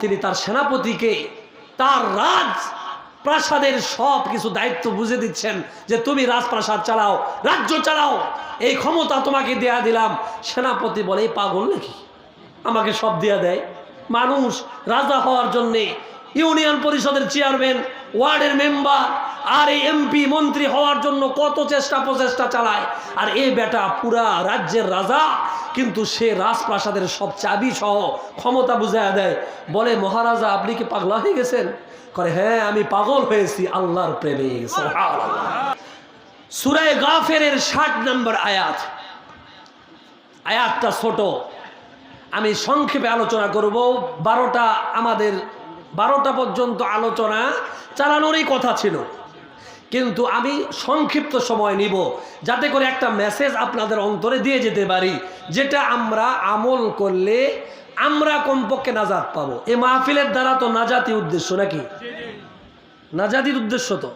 তিনি তার সেনাপতিকে, তার রাজ প্রাসাদের সব কিছু দায়িত্ব বুঝে দিচ্ছেন যে তুমি রাজপ্রাসাদ চালাও, রাজ্য চালাও। এই ক্ষমতা তোমাকে দেয়া দিলাম। সেনাপতি বলে, "এই পাগল নাকি? আমাকে সব দেয়া দেয়। মানুষ রাজা হওয়ার জন্যে ইউনিয়ন পরিষদের চেয়ারম্যান, ওয়ার্ডের মেম্বার আর এই এমপি, মন্ত্রী হওয়ার জন্য কত চেষ্টা প্রচেষ্টা চালায়। আর এ বেটা পুরা রাজ্যের রাজা কিন্তু সে রাজপ্রাসাদের সব চাবি সহ ক্ষমতা বুঝাইয়া দেয়। বলে, মহারাজা, আপনি কি পাগলা হয়ে গেছেন? করে হ্যাঁ আমি পাগল হয়েছি, আল্লাহর প্রেমে। সুরায় গাফেরের ষাট নম্বর আয়াত। আয়াতটা ছোট। আমি সংক্ষেপে আলোচনা করব। বারোটা আমাদের, বারোটা পর্যন্ত আলোচনা চালানোরই কথা ছিল। কিন্তু আমি সংক্ষিপ্ত সময় নিব যাতে করে একটা মেসেজ আপনাদের অন্তরে দিয়ে যেতে পারি, যেটা আমরা আমল করলে আমরা কমপক্ষে নাজাত পাবো। এ মাহফিলের দ্বারা তো নাজাতি উদ্দেশ্য নাকি? নাজাতির উদ্দেশ্য তো।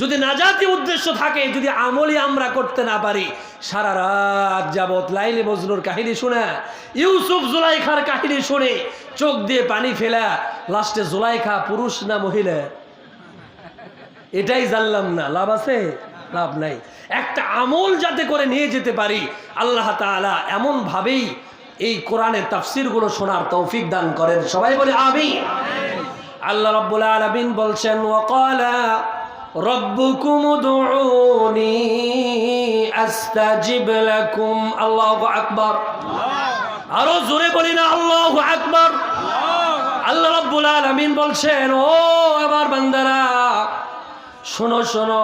যদি নাজাতি উদ্দেশ্য থাকে, যদি আমলই আমরা করতে না পারি, সারা রাত যাবৎ লাইলে মজনুর কাহিনী শুনে, ইউসুফ জুলাইখার কাহিনী শুনে চোখ দিয়ে পানি ফেলা, লাস্টে জুলাইখা পুরুষ না মহিলা? এটাই জানলাম না, লাভ আছে? লাভ নাই। একটা আমল যাতে করে নিয়ে যেতে পারি, আল্লাহ তাআলা এমন ভাবেই এই কোরআনের তাফসিরগুলো শোনার তৌফিক দান করেন। সবাই বলে আমি আল্লাহ রাব্বুল আলামিন বলছেন আকবার। আরও জোরে বলি না, আল্লাহু আকবার। আল্লাহ রাব্বুল আলামিন বলছেন, ও আমার বান্দারা শোনো শোনো।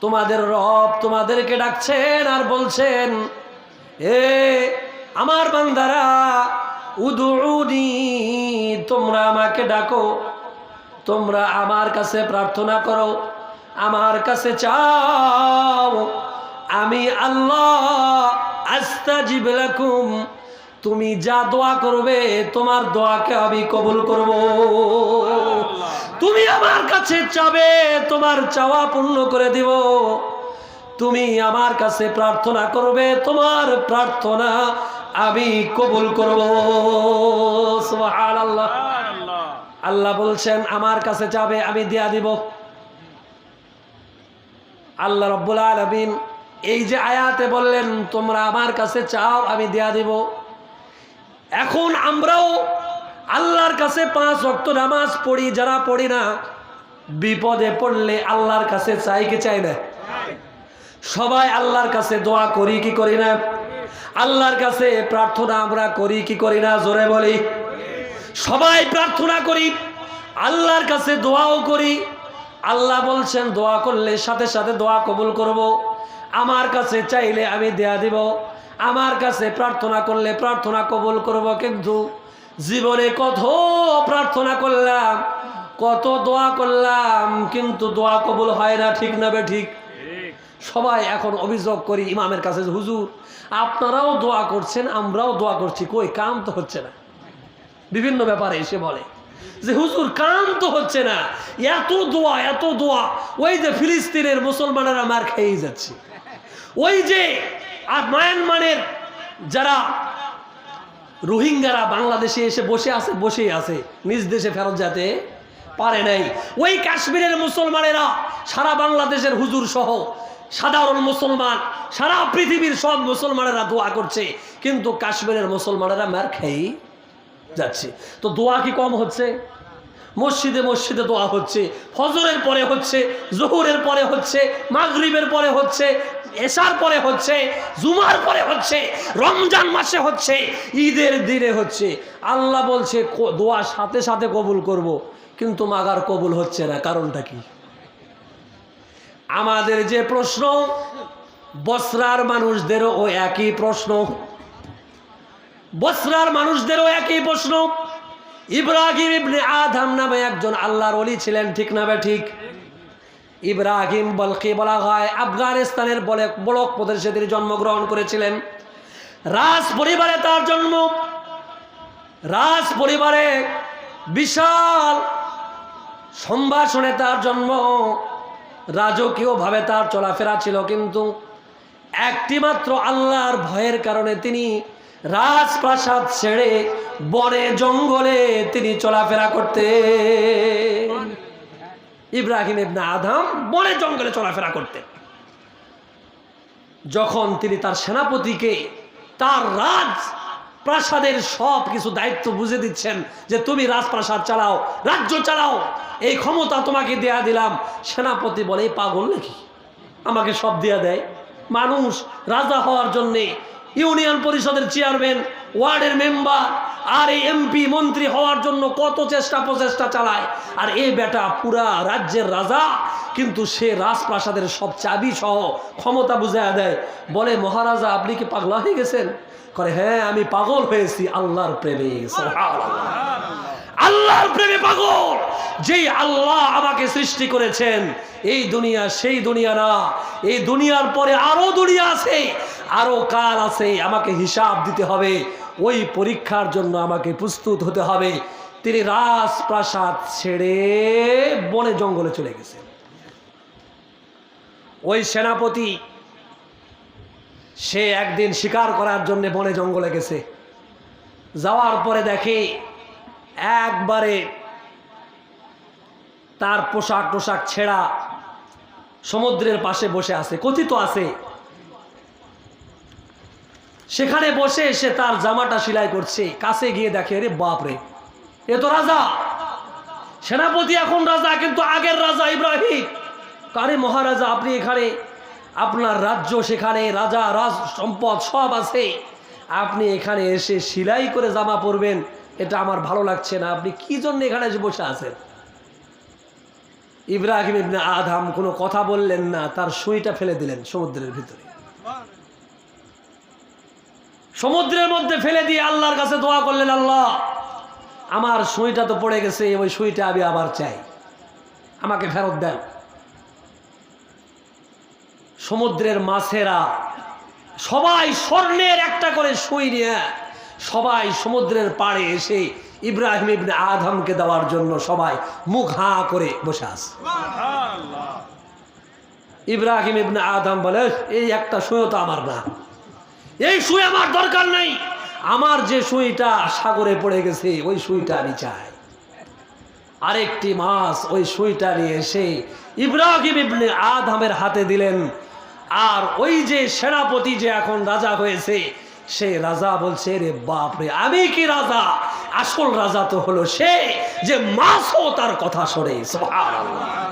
তোমাদের রব তোমাদেরকে ডাকছেন আর বলছেন, এ আমার বান্দারা উদুনি তোমরা আমাকে ডাকো। তোমরা আমার কাছে প্রার্থনা করো, আমার কাছে চাও। আমি আল্লাহ আস্তাজিব লাকুম তুমি যা দোয়া করবে তোমার দোয়াকে আমি কবুল করব। তুমি আমার কাছে চাবে তোমার চাওয়া পূর্ণ করে দিব। তুমি আমার কাছে প্রার্থনা করবে তোমার প্রার্থনা আমি কবুল করব। সুবহানাল্লাহ। আল্লাহ বলছেন আমার কাছে যাবে আমি দেয়া দিব। আল্লাহ রব্বুল আলমিন এই যে আয়াতে বললেন তোমরা আমার কাছে চাও আমি দেয়া দিব। এখন আমরাও আল্লাহর কাছে পাঁচ অক্ট নামাজ পড়ি, যারা পড়ি না, বিপদে পড়লে আল্লাহর কাছে চাই কি চাই না? সবাই আল্লাহর কাছে দোয়া করি কি করি না? আল্লাহর কাছে প্রার্থনা আমরা করি কি করি না? জোরে বলি। সবাই প্রার্থনা করি, আল্লাহর কাছে দোয়াও করি। আল্লাহ বলছেন, দোয়া করলে সাথে সাথে দোয়া কবুল করব। আমার কাছে চাইলে আমি দেয়া দিব। আমার কাছে প্রার্থনা করলে প্রার্থনা কবুল করব কিন্তু জীবনে কত প্রার্থনা করলাম, কত দোয়া করলাম, কিন্তু দোয়া কবুল হয় না, ঠিক না ঠিক? সবাই এখন অভিযোগ করি ইমামের কাছে হুজুর, আপনারাও দোয়া করছেন, আমরাও দোয়া করছি। কই, কাম তো হচ্ছে না। বিভিন্ন ব্যাপারে এসে বলে যে, হুজুর, কাম তো হচ্ছে না। এত দোয়া এত দোয়া, ওই যে ফিলিস্তিনের মুসলমানেরা মার খেয়েই যাচ্ছে। ওই যে আর মায়ানমারের যারা রোহিঙ্গারা বাংলাদেশে এসে বসে আছে, বসেই আছে, নিজ দেশে ফেরত যেতে পারে নাই। ওই কাশ্মীরের মুসলমানেরা, সারা বাংলাদেশের হুজুর সহ সাধারণ মুসলমান, সারা পৃথিবীর সব মুসলমানেরা দোয়া করছে, কিন্তু কাশ্মীরের মুসলমানেরা মার খেয়েই যাচ্ছে। তো দোয়া কি কম হচ্ছে? মসজিদে মসজিদে দোয়া হচ্ছে, ফজরের পরে হচ্ছে, জহুরের পরে হচ্ছে, মাগরিবের পরে হচ্ছে এশার পরে হচ্ছে, জুমার পরে হচ্ছে, রমজান মাসে হচ্ছে, ঈদের দিনে হচ্ছে। আল্লাহ বলছে দোয়া সাথে সাথে কবুল করব। কিন্তু মাগার কবুল হচ্ছে না, কারণটা কি? আমাদের যে প্রশ্ন, বসরার মানুষদেরও ও একই প্রশ্ন। বসরার মানুষদেরও একই প্রশ্ন। ইব্রাহিম ইবনে আদম নামে একজন আল্লাহর অলি ছিলেন, ঠিক না ঠিক? ইব্রাহিম বলকে বলা হয়? আফগানিস্তানের বলে বলক প্রদেশে তিনি জন্মগ্রহণ করেছিলেন। রাজ পরিবারে তার জন্ম। রাজ পরিবারে বিশাল সম্ভাষণে তার জন্ম। রাজকীয়ভাবে তার চলাফেরা ছিল কিন্তু একটিমাত্র আল্লাহর ভয়ের কারণে তিনি রাজপ্রাসাদ ছেড়ে বনে জঙ্গলে তিনি চলাফেরা করতেন। ইব্রাহিম ইবনে আদম বনে জঙ্গলে চলাফেরা করতেন। যখন তিনি তার সেনাপতিকে, তার রাজ প্রাসাদের সব কিছু দায়িত্ব বুঝে দিচ্ছেন যে তুমি রাজপ্রাসাদ চালাও, রাজ্য চালাও, এই ক্ষমতা তোমাকে দেয়া দিলাম। সেনাপতি বলে, "এই পাগল নাকি? আমাকে সব দেয়া দেয়। মানুষ রাজা হওয়ার জন্যে ইউনিয়ন পরিষদের চেয়ারম্যান, ওয়ার্ডের মেম্বার আর এই এমপি মন্ত্রী হওয়ার জন্য কত চেষ্টা প্রচেষ্টা চালায়। আর এই বেটা পুরা রাজ্যের রাজা কিন্তু সে রাজপ্রাসাদের সব চাবি সহ ক্ষমতা বুঝাইয়া দেয়। বলে মহারাজা আপনি কি পাগলা হয়ে গেছেন? করে হ্যাঁ আমি পাগল হয়েছি আল্লাহর প্রেমে। আল্লাহর প্রেমে পাগল। যেই আল্লাহ আমাকে সৃষ্টি করেছেন, এই দুনিয়া সেই দুনিয়া না। এই দুনিয়ার পরে আরও দুনিয়া আছে, আরও কাল আছে, আমাকে হিসাব দিতে হবে। ওই পরীক্ষার জন্য আমাকে প্রস্তুত হতে হবে। তিনি রাজপ্রাসাদ ছেড়ে বনে জঙ্গলে চলে গেছেন। ওই সেনাপতি, সে একদিন শিকার করার জন্য বনে জঙ্গলে গেছে। যাওয়ার পরে দেখে একবারে তার পোশাক টোশাক ছেঁড়া সমুদ্রের পাশে বসে আছে, কথিত আছে। সেখানে বসে সে তার জামাটা সেলাই করছে, কাছে গিয়ে দেখে রে বাপ রে এ তো রাজা। সেনাপতি এখন রাজা, কিন্তু আগের রাজা ইব্রাহিম। কারে মহারাজা, আপনি এখানে, আপনার রাজ্য সেখানে, রাজা, রাজ, সম্পদ সব আছে। আপনি এখানে এসে সিলাই করে জামা পরবেন এটা আমার ভালো লাগছে না। আপনি কি জন্য এখানে এসে বসে আছেন? ইব্রাহিম ইবনে আধাম কোনো কথা বললেন না, তার সুইটা ফেলে দিলেন সমুদ্রের ভিতরে। সমুদ্রের মধ্যে ফেলে দিয়ে আল্লাহর কাছে দোয়া করলেন, আল্লাহ, আমার সুইটা তো পড়ে গেছে, ওই সুইটা আমি আবার চাই। আমাকে ফেরত দেন। সমুদ্রের মাছেরা সবাই স্বর্ণের একটা করে সুই নিয়ে সবাই সমুদ্রের পাড়ে এসে ইব্রাহিম ইবনে আদমকে দেওয়ার জন্য সবাই মুখ হাঁ করে বসে আছে। ইব্রাহিম ইবনে আদম বলে এই একটা সুইও তো আমার না। এই সুই আমার দরকার নাই। আমার যে সুইটা সাগরে পড়ে গেছে ওই সুইটা আমি চাই। আরেকটি মাছ ওই সুইটা নিয়ে এসে ইব্রাহিম ইবনে আদমের হাতে দিলেন। আর ওই যে সেনাপতি যে এখন রাজা হয়েছে সে রাজা বলছে, রে বাপরে, আমি কি রাজা আসল রাজা তো হলো সে যে মাছও তার কথা শোনে, সুবহানাল্লাহ।